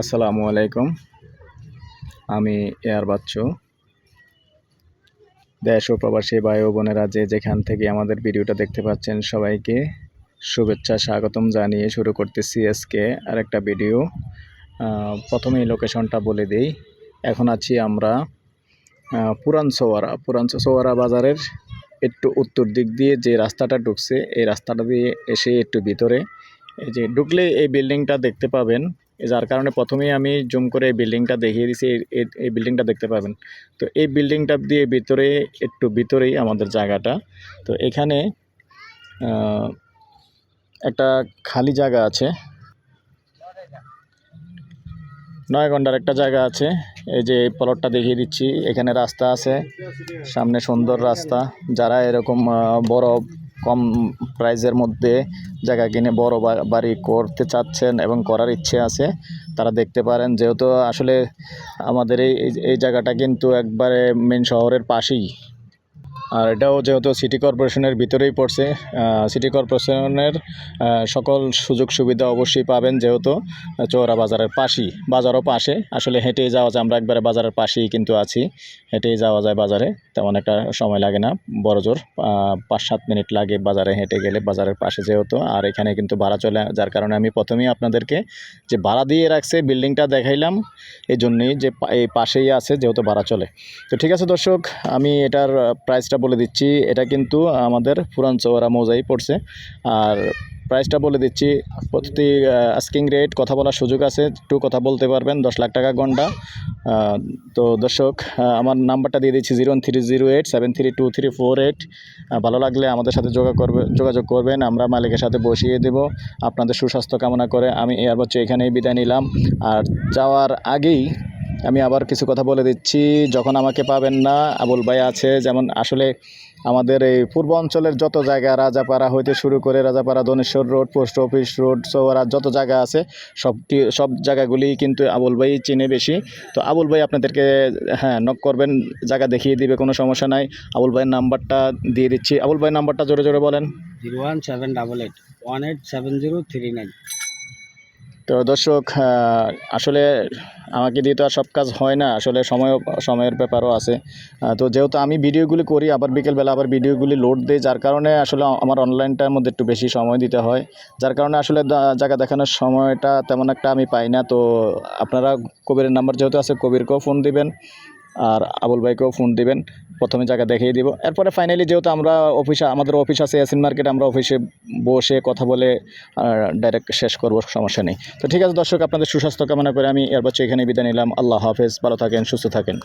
আসসালামু আলাইকুম। আমি এয়ার বাচ্চু। দেশ ও প্রবাসী ভাই ও বোনেরা যে যেখান থেকে আমাদের ভিডিওটা দেখতে পাচ্ছেন সবাইকে শুভেচ্ছা, স্বাগতম জানিয়ে শুরু করতেছি আজকে আরেকটা ভিডিও। প্রথমেই লোকেশনটা বলে দিই। এখন আছি আমরা পুরান সোয়ারা পুরান সোয়ারা বাজারের একটু উত্তর দিক দিয়ে যে রাস্তাটা ঢুকছে, এই রাস্তাটা দিয়ে এসে একটু ভিতরে। এই যে ঢুকলে এই বিল্ডিংটা দেখতে পাবেন। যার কারণে প্রথমেই আমি জুম করে এই বিল্ডিংটা দেখিয়ে দিছি, এই- বিল্ডিংটা দেখতে পাবেন। তো এই বিল্ডিংটা দিয়ে ভিতরে, একটু ভিতরেই আমাদের জায়গাটা। তো এখানে একটা খালি জায়গা আছে। নয় ঘণ্টার একটা জায়গা আছে। এই যে প্লটটা দেখিয়ে দিচ্ছি, এখানে রাস্তা আছে। সামনে সুন্দর রাস্তা। যারা এরকম বড় কম প্রাইজের মধ্যে জায়গা কিনে বড় বাড়ি করতে চাচ্ছেন এবং করার ইচ্ছে আছে, তারা দেখতে পারেন। যেহেতু আসলে আমাদের এই এই- জায়গাটা কিন্তু একবারে মেন শহরের পাশেই। আর এটাও যেহেতু সিটি কর্পোরেশনের ভিতরেই পড়ছে সিটি কর্পোরেশনের সকল সুযোগ সুবিধা অবশ্যই পাবেন যেহেতু চৌরা বাজারের পাশেই, বাজারও পাশে। আসলে হেঁটেই যাওয়া যায়, আমরা একবারে বাজারের পাশেই কিন্তু আছি। হেঁটেই যাওয়া যায় বাজারে, তেমন একটা সময় লাগে না। বড় জোর পাঁচ সাত মিনিট লাগে বাজারে হেঁটে গেলে বাজারের পাশে যেহেতু। আর এখানে কিন্তু ভাড়া চলে, যার কারণে আমি প্রথমেই আপনাদেরকে যে ভাড়া দিয়ে রাখছে, বিল্ডিংটা দেখাইলাম এই জন্যই যে এই পাশেই আছে, যেহেতু ভাড়া চলে। তো ঠিক আছে দর্শক, আমি এটার প্রাইসটা বলে দিচ্ছি, এটা কিন্তু আমাদের পুরান চৌরা মৌজাই পড়ছে। আর প্রাইসটা বলে দিচ্ছি, প্রতি আস্কিং রেট কথা বলার সুযোগ আছে, একটু কথা বলতে পারবেন, দশ লাখ টাকা ঘণ্টা তো দর্শক আমার নাম্বারটা দিয়ে দিচ্ছি, zero three zero eight, seven three two three four eight. ভালো লাগলে আমাদের সাথে যোগা করবে, যোগাযোগ করবেন, আমরা মালিকের সাথে বসিয়ে দেব, আপনাদের সুস্বাস্থ্য কামনা করে আমি বাচ্চা এখানেই বিদায় নিলাম। আর যাওয়ার আগেই আমি আবার কিছু কথা বলে দিচ্ছি। যখন আমাকে পাবেন না, আবুল ভাই আছে, যেমন আসলে আমাদের এই পূর্ব অঞ্চলের যত জায়গা, রাজাপাড়া হইতে শুরু করে Rajapara Doneshwar road, post office road Choura যত জায়গা আছে, সব সব জায়গাগুলি কিন্তু আবুল ভাই চিনে বেশি। তো আবুল ভাই আপনাদেরকে হ্যাঁ নক করবেন, জায়গা দেখিয়ে দিবে, কোনো সমস্যা নাই। আবুল ভাইয়ের নাম্বারটা দিয়ে দিচ্ছি। আবুল ভাইয়ের নাম্বারটা জোরে জোরে বলেন। Zero one seven double eight, one eight seven zero three nine. তো দর্শক আসলে আমাকে দিয়ে তো আর সব কাজ হয় না। আসলে সময় সময়ের ব্যাপারও আছে। তো যেহেতু আমি ভিডিওগুলি করি, আবার বিকেলবেলা আবার ভিডিওগুলি লোড দিই, যার কারণে আসলে আমার অনলাইনটার মধ্যে একটু বেশি সময় দিতে হয়। যার কারণে আসলে জায়গা দেখানোর সময়টা তেমন একটা আমি পাই না। তো আপনারা কবিরের নাম্বার যেহেতু আছে, কবিরকেও ফোন দিবেন। আর আবুল ভাইকেও ফোন দিবেন। প্রথমে জায়গা দেখিয়ে দিব। এরপরে ফাইনালি যেহেতু আমরা অফিসে আমাদের অফিস আছে এসিন মার্কেট আমরা অফিসে বসে কথা বলে ডাইরেক্ট শেষ করব, সমস্যা নেই। তো ঠিক আছে দর্শক, আপনাদের সুস্বাস্থ্য কামনা করে আমি এরপর এখানে বিদায় নিলাম। আল্লাহ হাফেজ, ভালো থাকেন, সুস্থ থাকেন।